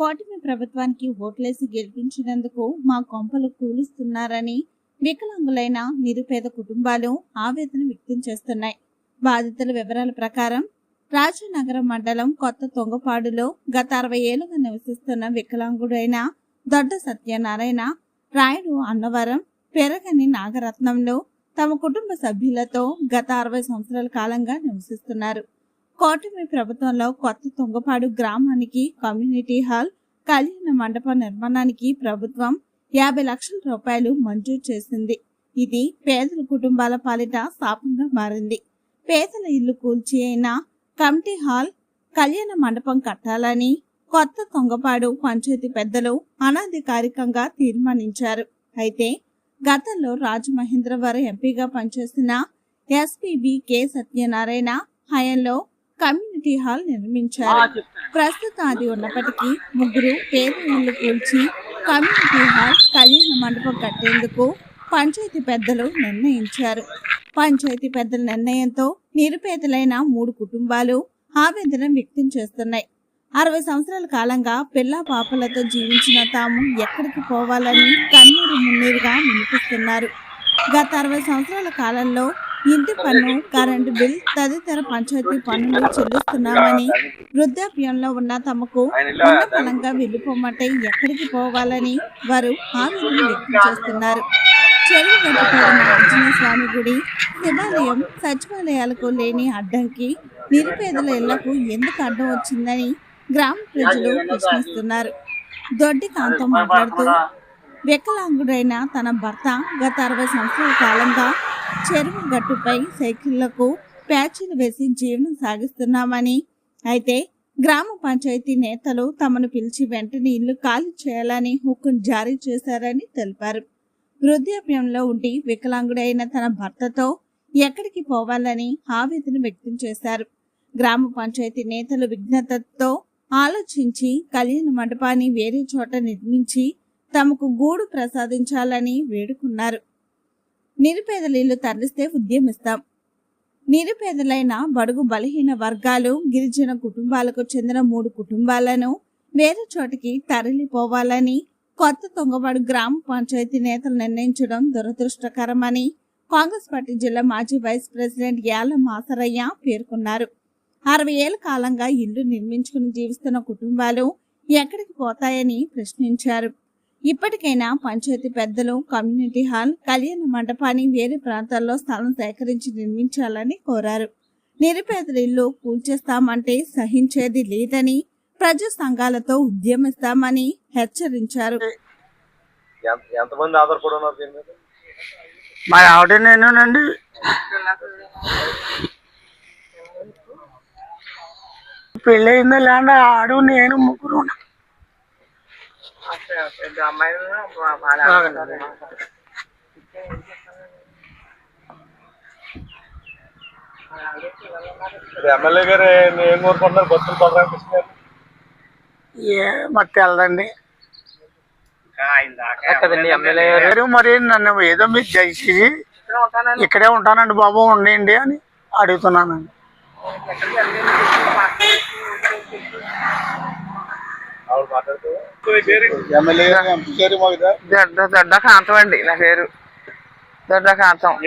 కూటమి ప్రభుత్వానికి ఓట్లేసి గెలిపించినందుకు మా కొంపలు కూలుస్తున్నారని వికలాంగులైన నిరుపేద కుటుంబాలు ఆవేదన వ్యక్తం చేస్తున్నాయి. బాధితుల వివరాల ప్రకారం రాజనగరం మండలం కొత్త తొంగపాడులో గత అరవై ఏళ్ళుగా నివసిస్తున్న వికలాంగుడైన దొడ్డ సత్యనారాయణ రాయుడు అన్నవరం పెరగని నాగరత్నంలో తమ కుటుంబ సభ్యులతో గత అరవై సంవత్సరాల కాలంగా నివసిస్తున్నారు. కూటమి ప్రభుత్వంలో కొత్త తుంగపాడు గ్రామానికి కమ్యూనిటీ హాల్ కళ్యాణ మండపం నిర్మాణానికి ప్రభుత్వం యాభై లక్షల రూపాయలు మంజూరు చేసింది. ఇది పేదల కుటుంబాల పాలిట శాపంగా మారింది. పేదల ఇల్లు కూల్చి అయినా కమిటీ హాల్ కళ్యాణ మండపం కట్టాలని కొత్త తొంగపాడు పంచాయతీ పెద్దలు అనాధికారికంగా తీర్మానించారు. అయితే గతంలో రాజమహేంద్రవరం ఎంపీగా పనిచేసిన ఎస్పీబీ కె సత్యనారాయణ హయాంలో కమ్యూనిటీ హాల్ నిర్మించారు. ప్రస్తుతం అది ఉన్నప్పటికీ ముగ్గురు పేద ఇళ్ళు కూల్చి కమ్యూనిటీ హాల్ కళ్యాణ మండపం కట్టేందుకు పంచాయతీ పెద్దలు నిర్ణయించారు. పంచాయతీ పెద్దల నిర్ణయంతో నిరుపేదలైన మూడు కుటుంబాలు ఆవేదన వ్యక్తం చేస్తున్నాయి. అరవై సంవత్సరాల కాలంగా పిల్ల పాపలతో జీవించిన తాము ఎక్కడికి పోవాలని కన్నీరు మున్నీరుగా వినిపిస్తున్నారు. గత అరవై సంవత్సరాల కాలంలో ఇంటి పన్ను కరెంటు బిల్ తదితర పంచాయతీ పన్నులు చెల్లిస్తున్నామని వృద్ధాప్యంలో ఉన్న తమకు ఉన్న ఫలంగా వెళ్ళిపోమంటే ఎక్కడికి పోవాలని వారు ఆవేదన వ్యక్తం చేస్తున్నారు. ఆంజనేయ స్వామి గుడి శివాలయం సచివాలయాలకు లేని అడ్డంకి నిరుపేదల ఇళ్ళకు ఎందుకు అడ్డం వచ్చిందని గ్రామ ప్రజలు ప్రశ్నిస్తున్నారు. దొడ్డి కాంతం మాట్లాడుతూ వికలాంగుడైన తన భర్త గత అరవై సంవత్సరాల కాలంగా చెరువు గట్టుపై సైకిళ్ళకు ప్యాచీలు వేసి జీవనం సాగిస్తున్నామని. అయితే గ్రామ పంచాయతీ నేతలు తమను పిలిచి వెంటనే ఇల్లు ఖాళీ చేయాలని హుకుం జారీ చేశారని తెలిపారు. వృద్ధాప్యంలో ఉండి వికలాంగుడైన తన భర్తతో ఎక్కడికి పోవాలని ఆవేదన వ్యక్తం చేశారు. గ్రామ పంచాయతీ నేతలు విఘ్నతతో ఆలోచించి కళ్యాణ మండపాన్ని వేరే చోట నిర్మించి తమకు గూడు ప్రసాదించాలని వేడుకున్నారు. నిరుపేదల ఇల్లు తరలిస్తే ఉద్యమిస్తాం. నిరుపేదలైన బడుగు బలహీన వర్గాలు గిరిజన కుటుంబాలకు చెందిన మూడు కుటుంబాలను వేరే చోటికి తరలిపోవాలని కొత్త తొంగబడు గ్రామ పంచాయతీ నేతలు నిర్ణయించడం దురదృష్టకరమని కాంగ్రెస్ పార్టీ జిల్లా మాజీ వైస్ ప్రెసిడెంట్ యాల మాసరయ్య పేర్కొన్నారు. అరవై ఏళ్ళ కాలంగా ఇల్లు నిర్మించుకుని జీవిస్తున్న కుటుంబాలు ఎక్కడికి పోతాయని ప్రశ్నించారు. ఇప్పటికైనా పంచాయతీ పెద్దలు కమ్యూనిటీ హాల్ కళ్యాణ మండపాన్ని వేరే ప్రాంతాల్లో స్థలం సేకరించి నిర్మించాలని కోరారు. నిరుపేదల ఇల్లు కూల్చేస్తామంటే సహించేది లేదని ప్రజా సంఘాలతో ఉద్యమిస్తామని హెచ్చరించారు. ఎంత- ఎంతమంది ఆధారపడి ఉన్నారు దీని మీద? మా ఆవిడ నేనేనండి. పెళ్ళి అయిందా లేండి ఆడు నేను ముగ్గురు ఉన్నాం. మరి ఎమ్మెల్యే గారు ఏ- కోరుకుంటున్నారు బస్సులు గారు. ఏ ఎమ్మెల్యే గారు. మరి నన్ను ఏదో మీరు చేసి ఇక్కడే ఉంటానండి బాబు ఉండండి అని అడుగుతున్నానండి మాట్లాడుతూ దొడ్డ దొడ్డ కాంతం అండి నా పేరు. దొడ్డ కాంతం.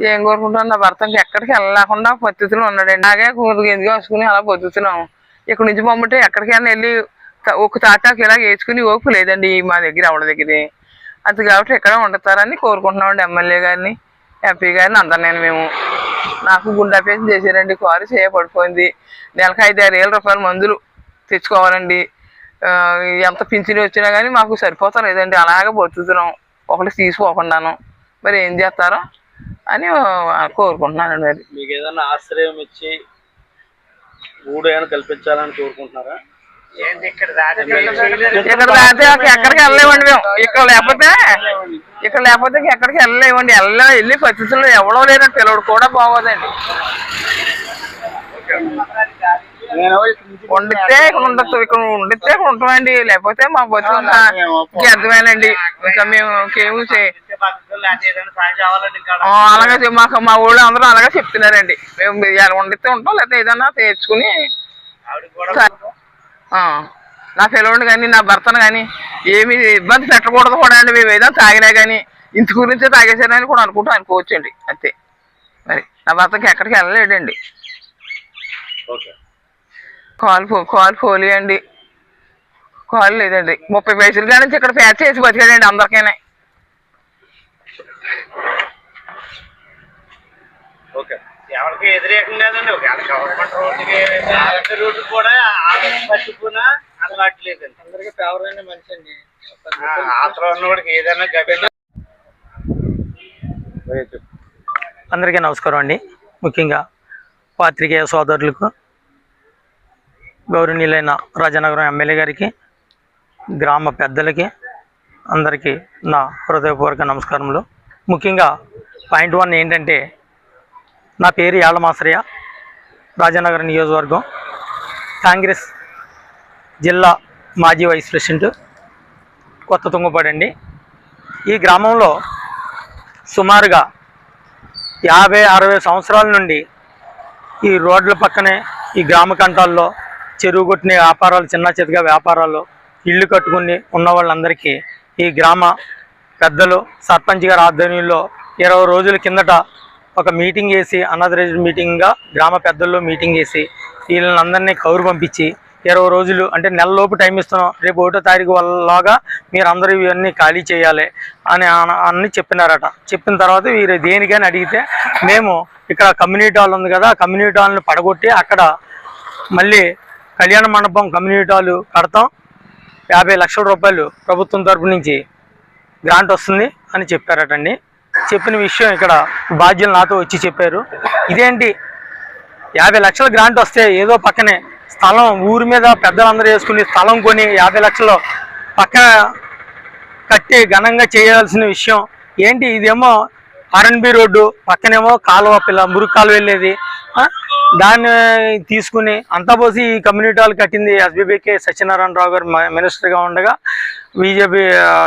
ఏం కోరుకుంటాను నా భర్త ఎక్కడికి వెళ్ళలేకుండా పద్ధతిలో ఉన్నాడండి. అలాగే కూతురు ఎందుకు వేసుకుని అలా పొద్దుతున్నాం ఇక్కడ నుంచి పంపితే ఎక్కడికైనా వెళ్ళి త- ఒక తాటాకు ఇలా వేసుకుని ఓపు లేదండి మా దగ్గర ఆవిడ దగ్గర. అది కాబట్టి ఇక్కడ ఉండతారని కోరుకుంటున్నామండి ఎమ్మెల్యే గారిని ఎంపీ గారిని అందరు నేను మేము. నాకు గుండె ఆపరేషన్ చేశారండి కారు చేయ పడిపోయింది నెలకు ఐదు ఆరు వేల రూపాయల మందులు. తెచ్చుకోవాలండి. ఎంత పింఛని వచ్చినా కానీ మాకు సరిపోతా. లేదండి అలాగే బతుకుతున్నాం. ఒకటి తీసుకోకుండాను. మరి ఏం చేస్తారో అని కోరుకుంటున్నానండి మరి. మీకు ఏదైనా ఆశ్రయం ఇచ్చి ఊడు ఏమైనా కల్పించాలని కోరుకుంటున్నారా? ఇక్కడ దాటి ఎక్కడికి వెళ్ళలేమండి మేము. ఇక్కడ లేకపోతే ఇక్కడ లేకపోతే ఎక్కడికి వెళ్ళలేమండి. వెళ్ళ వెళ్ళి పరిస్థితుల్లో ఎవడో లేదండి. పిల్లడు కూడా బాగోదండి. వండితే ఇక్కడ ఉండొచ్చు ఇక్కడ వండితే ఇక్కడ ఉంటామండి లేకపోతే మా బతుకు అర్థమేనండి ఇంకా మేము ఇంకేమీ చే- అలాగే మాకు మా ఊళ్ళో అందరూ అలాగే చెప్తున్నారండి. మేము వండితే ఉంటాం లేకపోతే ఏదైనా తెచ్చుకుని ఆ, నా పిల్లవాడిని కానీ నా భర్తను కానీ ఏమి ఇబ్బంది పెట్టకూడదు కూడా అండి. మేము ఏదైనా తాగినా కానీ ఇంటి గురించే తాగేసానని కూడా అనుకుంటూ అనుకోవచ్చండి. అంతే. మరి నా భర్తకి ఎక్కడికి వెళ్ళలేడండి ఓకే. కాలు పో కాలు పోలి అండి కాలు లేదండి. ముప్పై పైసలు కానీ ఇక్కడ ప్యాచ్ చేసి బతికాడండి అందరికీ ఓకే. ఎవరికి వ్యతిరేకం లేదండి. ఒకవేళ గవర్నమెంట్ రోడ్డుకి ఆగట్టు రోడ్డు కూడా పట్టుకున్నా అలవాట్లేదండి అందరికీ ఫేవర్ అయిన మనిషి అండి. ఆత్రం ఉన్నవాడికి ఏదైనా గబిన అందరికీ నమస్కారం అండి. ముఖ్యంగా పాత్రికేయ సోదరులకు గౌరవనీయులైన రాజనగరం ఎమ్మెల్యే గారికి గ్రామ పెద్దలకి అందరికీ నా హృదయపూర్వక నమస్కారములు. ముఖ్యంగా పాయింట్ వన్ ఏంటంటే నా పేరు యాళమాశ్రయ రాజనగరం నియోజకవర్గం. కాంగ్రెస్ జిల్లా మాజీ వైస్ ప్రెసిడెంట్ కొత్త తుంగపాడండి ఈ గ్రామంలో సుమారుగా యాభై అరవై సంవత్సరాల నుండి ఈ రోడ్ల పక్కనే ఈ గ్రామ కంటాల్లో చెరువు కొట్టిన వ్యాపారాలు చిన్న చితగా వ్యాపారాలు ఇల్లు కట్టుకుని ఉన్న వాళ్ళందరికీ ఈ గ్రామ పెద్దలు సర్పంచ్ గారి ఆధ్వర్యంలో ఇరవై రోజుల కిందట ఒక మీటింగ్ వేసి అనాథరైజ్డ్ మీటింగ్గా గ్రామ పెద్దల్లో మీటింగ్ వేసి వీళ్ళని కౌరు పంపించి ఇరవై రోజులు అంటే నెలలోపు టైం ఇస్తున్నాం. రేపు ఒకటో తారీఖు వల్లలాగా మీరు అందరూ ఇవన్నీ ఖాళీ చేయాలి అని అన- అని చెప్పినారట. చెప్పిన తర్వాత వీరు దేనికని అడిగితే మేము ఇక్కడ కమ్యూనిటీ హాల్ ఉంది కదా ఆ కమ్యూనిటీ హాల్ని పడగొట్టి అక్కడ మళ్ళీ కళ్యాణ మండపం కమ్యూనిటీ హాలు కడతాం. యాభై లక్షల రూపాయలు ప్రభుత్వం తరపు నుంచి గ్రాంట్ వస్తుంది అని చెప్పారటండి చెప్పిన విషయం ఇక్కడ బాధ్యులు నాతో వచ్చి చెప్పారు. ఇదేంటి? యాభై లక్షల గ్రాంట్ వస్తే ఏదో పక్కనే స్థలం ఊరి మీద పెద్దలందరూ వేసుకుని స్థలం కొని యాభై లక్షలు పక్కన కట్టి ఘనంగా చేయాల్సిన విషయం ఏంటి? ఇదేమో ఆర్ఎన్బి రోడ్డు పక్కనేమో కాలువ పిల్ల మురుగు కాలువ వెళ్ళేది దాన్ని తీసుకుని అంతా పోసి ఈ కమ్యూనిటీ హాల్ కట్టింది ఎస్బీబీకే సత్యనారాయణరావు గారు మినిస్టర్గా ఉండగా బీజేపీ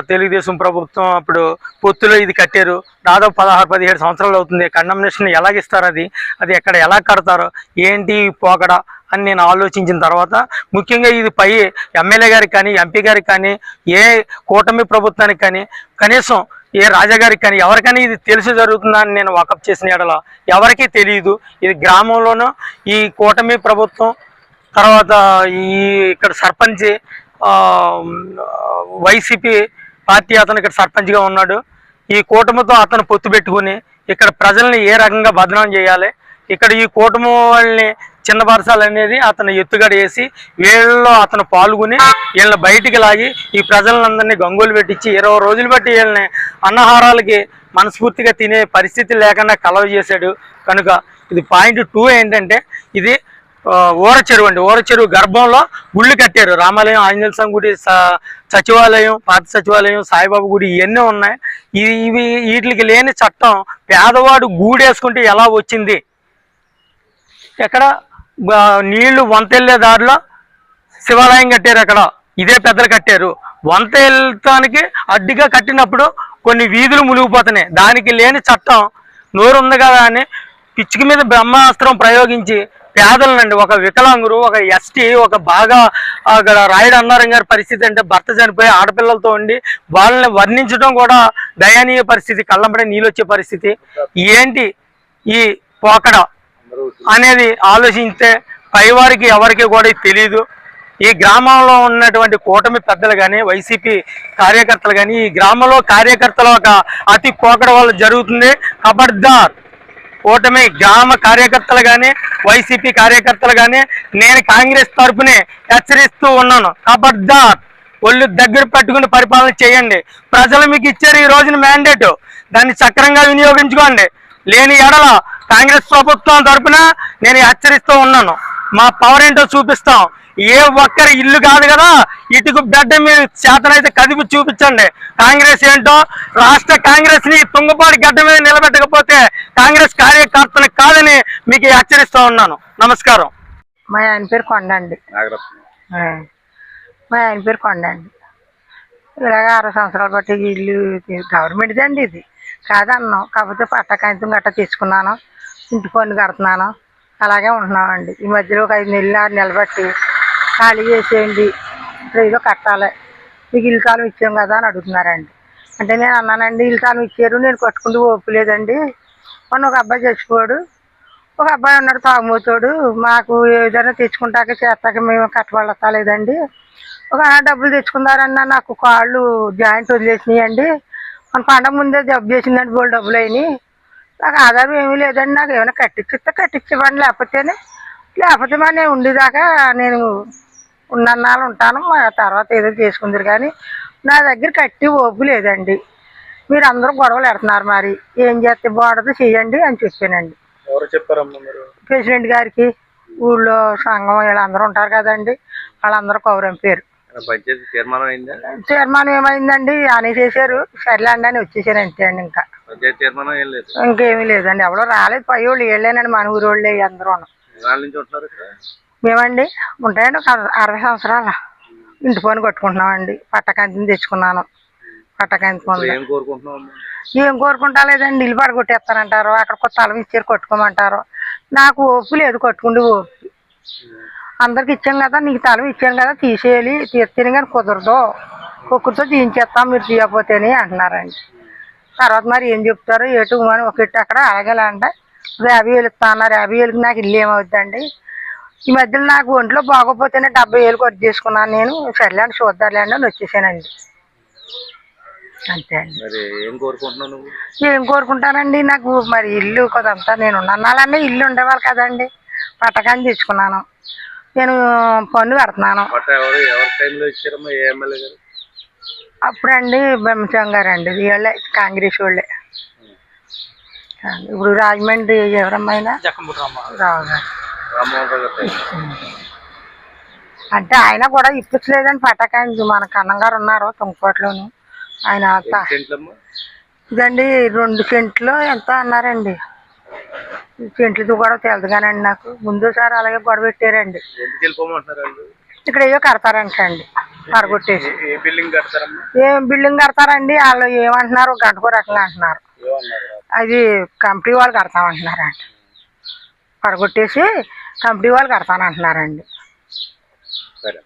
తెలుగుదేశం ప్రభుత్వం అప్పుడు పొత్తులో ఇది కట్టారు. దాదాపు పదహారు పదిహేడు సంవత్సరాలు అవుతుంది. కండమ్నేషన్ ఎలాగిస్తారు అది? అది ఎక్కడ ఎలా కడతారో? ఏంటి పోకడ? అని నేను ఆలోచించిన తర్వాత ముఖ్యంగా ఇది పై ఎమ్మెల్యే గారికి కానీ ఎంపీ గారికి కానీ ఏ కూటమి ప్రభుత్వానికి కానీ కనీసం ఏ రాజాగారికి కానీ ఎవరికైనా ఇది తెలిసి జరుగుతుందని నేను వాకప్ చేసిన ఎడల ఎవరికీ తెలియదు. ఇది గ్రామంలోనూ ఈ కూటమి ప్రభుత్వం తర్వాత ఈ ఇక్కడ సర్పంచ్ వైసీపీ పార్టీ అతను ఇక్కడ సర్పంచ్గా ఉన్నాడు. ఈ కూటమితో అతను పొత్తు పెట్టుకుని ఇక్కడ ప్రజల్ని ఏ రకంగా బదనాం చేయాలి? ఇక్కడ ఈ కూటమి వాళ్ళని చిన్నపరచాలనేది అతను ఎత్తుగడ వేసి వీళ్ళలో అతను పాల్గొని వీళ్ళని బయటికి లాగి ఈ ప్రజలందరినీ గంగోలు పెట్టించి ఇరవై రోజులు బట్టి వీళ్ళని అన్నహారాలకి మనస్ఫూర్తిగా తినే పరిస్థితి లేకుండా కలవ చేశాడు. కనుక ఇది పాయింట్ టూ ఏంటంటే ఇది ఓర ఊర చెరువు అండి. ఊర చెరువు గర్భంలో గుళ్ళు కట్టారు. రామాలయం ఆంజనేయ స్వామి గుడి సచివాలయం పాత సచివాలయం సాయిబాబా గుడి ఇవన్నీ ఉన్నాయి. ఇవి వీటికి లేని చట్టం పేదవాడు గూడేసుకుంటే ఎలా వచ్చింది? ఎక్కడ? నీళ్ళు వంతెళ్ళే దారిలో శివాలయం కట్టారు అక్కడ. ఇదే పెద్దలు కట్టారు. వంత వెళ్తానికి అడ్డుగా కట్టినప్పుడు కొన్ని వీధులు మునిగిపోతున్నాయి. దానికి లేని చట్టం నోరు ఉంది కదా అని పిచ్చిక మీద బ్రహ్మాస్త్రం ప్రయోగించి పేదలనండి ఒక వికలాంగురు ఒక ఎస్టీ ఒక బాగా అక్కడ రాయుడు అన్నారం గారి పరిస్థితి అంటే భర్త చనిపోయి ఆడపిల్లలతో ఉండి వాళ్ళని వర్ణించడం కూడా దయనీయ పరిస్థితి కళ్ళంబడే నీళ్ళొచ్చే పరిస్థితి. ఏంటి ఈ పోకడ అనేది ఆలోచిస్తే పైవారికి ఎవరికి కూడా తెలియదు. ఈ గ్రామంలో ఉన్నటువంటి కూటమి పెద్దలు కానీ వైసీపీ కార్యకర్తలు కానీ ఈ గ్రామంలో కార్యకర్తల ఒక అతి పోకడ వల్ల జరుగుతుంది. ఖబర్దార్. కూటమి గ్రామ కార్యకర్తలు కానీ వైసీపీ కార్యకర్తలు కానీ నేను కాంగ్రెస్ తరఫునే హెచ్చరిస్తూ ఉన్నాను. ఖబర్దార్. ఒళ్ళు దగ్గర పెట్టుకుని పరిపాలన చేయండి. ప్రజలు మీకు ఇచ్చారు ఈ రోజున మ్యాండేట్ దాన్ని సక్రంగా వినియోగించుకోండి. లేని ఎడల కాంగ్రెస్ ప్రభుత్వం తరఫున నేను హెచ్చరిస్తూ ఉన్నాను. మా పవర్ ఏంటో చూపిస్తాం. ఏ ఒక్కరి ఇల్లు కాదు కదా ఇటుకు బెడ్డ మీరు చేతనైతే కదిపి చూపించండి. కాంగ్రెస్ ఏంటో రాష్ట్ర కాంగ్రెస్ని తుంగపాడి గడ్డ మీద నిలబెట్టకపోతే కాంగ్రెస్ కార్యకర్తలు కాదని మీకు హెచ్చరిస్తా ఉన్నాను. నమస్కారం. మా ఆయన పేరు కొండ అండి నాగరత్నం. ఆ. మా ఆయన పేరు కొండ అండి ఇలాగ ఆరు సంవత్సరాలు బట్టి ఇల్లు గవర్నమెంట్ది అండి ఇది. కాదన్నాం. కాకపోతే పట్ట కాగితం గట్ట తెచ్చుకున్నాను ఇంటి పన్ను కడుతున్నాను. అలాగే ఉంటున్నామండి. ఈ మధ్యలో ఒక ఐదు నెలలు ఆరు నెలలు బట్టి ఖాళీ చేసేయండి. ఇప్పుడు ఏదో కట్టాలి. మీకు ఇల్లు కాలం ఇచ్చాం కదా అని అడుగుతున్నారండి. అంటే నేను అన్నానండి ఇల్లు కాలం ఇచ్చారు నేను కట్టుకుంటూ ఓపలేదండి మొన్న ఒక అబ్బాయి చచ్చిపోడు ఒక అబ్బాయి ఉన్నాడు తాగుమోతాడు. మాకు ఏదైనా తెచ్చుకుంటాక చేస్తాక మేము కట్టబడతలేదండి ఒక డబ్బులు తెచ్చుకున్నారన్న నాకు కాళ్ళు జాయింట్ వదిలేసినాయండి. మన పండ ముందే జబ్బు చేసిందండి బోల్ డబ్బులు అయినాయి నాకు ఆధారం ఏమీ లేదండి నాకు ఏమైనా కట్టించిస్తే కట్టించమండి లేకపోతేనే. లేకపోతే మా నేను ఉండేదాకా నేను ఉన్నన్నాళ్ళు ఉంటాను మా తర్వాత ఏదో చేసుకుందరు. కానీ నా దగ్గర కట్టి ఓపు లేదండి. మీరు అందరూ గొడవలు పెడుతున్నారు మరి. ఏం చేస్తే బాగుంటుందో చెయ్యండి అని చెప్పానండి. ఎవరు చెప్పారమ్మా మీరు? ప్రెసిడెంట్ గారికి ఊళ్ళో సంఘం వీళ్ళందరూ ఉంటారు కదండి. వాళ్ళందరూ కౌరం పేరు. తీర్మానం అయిందా? తీర్మానం ఏమైందండి? అని చేశారు. సర్లేండి అని వచ్చేసారు అంతే అండి ఇంకా. ఇంకేమీ లేదండి. ఎవడో రాలేదు. పై వాళ్ళు వీళ్ళేనండి. మన ఊరు వాళ్ళే అందరూ మేమండి ఉంటాయండి ఒక అరవై సంవత్సరాల ఇంటి పని కొట్టుకుంటున్నామండి. పట్టకంతిని తెచ్చుకున్నాను. పట్టకంతి ఏం కోరుకుంటా లేదండి ఇల్లు పడి కొట్టేస్తానంటారు అక్కడ కొత్త స్థలం ఇచ్చారు కొట్టుకోమంటారు. నాకు ఓపు లేదు కొట్టుకుండి ఓపు అందరికి ఇచ్చాం కదా నీకు స్థలం ఇచ్చాను కదా తీసేయాలి తీస్తేనే కానీ కుదరదు. కుక్కరితో తీయించేస్తాం మీరు తీయకపోతేనే అంటున్నారండి. తర్వాత మరి ఏం చెప్తారో? ఏటు అని ఒకటి అక్కడ అలాగే అంటే యాభై వేలు ఇస్తా అన్నారు. యాభై వేలకి నాకు ఇల్లు ఏమవుతుందండి ఈ మధ్యలో నాకు ఒంట్లో బాగోపోతేనే డెబ్బై వేలు కొద్ది చేసుకున్నాను నేను. సర్లేండి చూద్దాంలేండి అని వచ్చేసానండి. అంతే అండి. మరి ఏం కోరుకుంటున్నావు నువ్వు? ఏం కోరుకుంటానండి? నాకు మరి ఇల్లు కొదంతా నేను ఉన్నానాలన్నీ ఇల్లు ఉండేవాళ్ళు కదండి. పట్టకాన్ని తెచ్చుకున్నాను నేను పన్ను గారు? అప్పుడండి బ్రహ్మచం గారు అండి. వీళ్ళే కాంగ్రెస్ వాళ్ళే. ఇప్పుడు రాజమండ్రి ఎవరమ్మైనా? రావు గారు. అంటే ఆయన కూడా ఇప్పించలేదండి పట్టకానికి మన కన్నం గారు ఉన్నారు తుంగకోటలోని ఆయన ఇదండి రెండు సెంట్లు ఎంత అన్నారండి. సెంట్లతో కూడా తెలదుగానండి నాకు. ముందుసారి అలాగే గొడవ పెట్టారండి. ఇక్కడ ఏదో కడతారంటండి పడగొట్టేసి ఏ- బిల్డింగ్ కడతారమ్మా? ఏం బిల్డింగ్ కడతారండి? వాళ్ళు ఏమంటున్నారు? గంటకో రకంగా అంటున్నారు. అది కంపెనీ వాళ్ళు కడతామంటున్నారండి పడగొట్టేసి కంపెనీ వాళ్ళు కడతానంటున్నారండి. సరే.